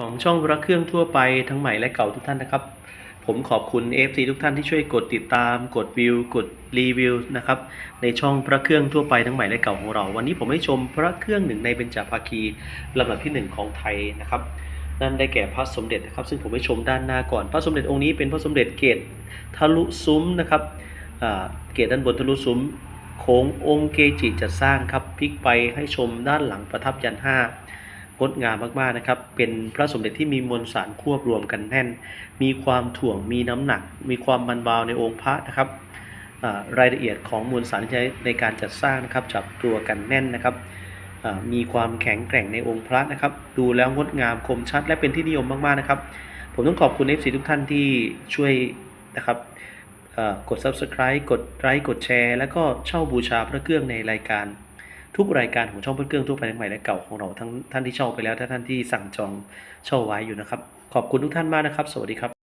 ของช่องพระเครื่องทั่วไปทั้งใหม่และเก่าทุกท่านนะครับ ผมขอบคุณ FC ทุกท่านที่ช่วยกดติดตาม กดวิว กดรีวิวนะครับในช่องพระเครื่องทั่วไปทั้งใหม่และเก่าของเรา วันนี้ผมให้ชมพระเครื่องหนึ่งในเบญจภาคีลำดับที่หนึ่งของไทยนะครับ นั่นได้แก่พระสมเด็จนะครับ ซึ่งผมให้ชมด้านหน้าก่อน พระสมเด็จองค์นี้เป็นพระสมเด็จเกตทะลุซุ้มนะครับเกตด้านบนทะลุซุ้มโค้งองค์เกจิจัดสร้างครับพลิกไปให้ชมด้านหลังประทับยันห้า งดงามมากๆนะครับ เป็นพระสมเด็จที่มีมวลสารควบรวมกันแน่น มีความถ่วง มีน้ำหนัก มีความมันเบาในองค์พระนะครับรายละเอียดของมวลสารที่ใช้ในการจัดสร้างนะครับจับตัวกันแน่นนะครับ มีความแข็งแกร่งในองค์พระนะครับ ดูแล้วงดงามคมชัด และเป็นที่นิยมมากๆนะครับ ผมต้องขอบคุณ FC ทุกท่านที่ช่วยนะครับกด subscribe กดไลค์กดแชร์ แล้วก็เช่าบูชาพระเครื่องในรายการ ทุกรายการของช่องพระเครื่องทั่วไปทั้งใหม่และเก่าของเราทั้งท่านที่เช่าไปแล้ว และท่านที่สั่งจองเช่าไว้อยู่นะครับ ขอบคุณทุกท่านมากนะครับ สวัสดีครับ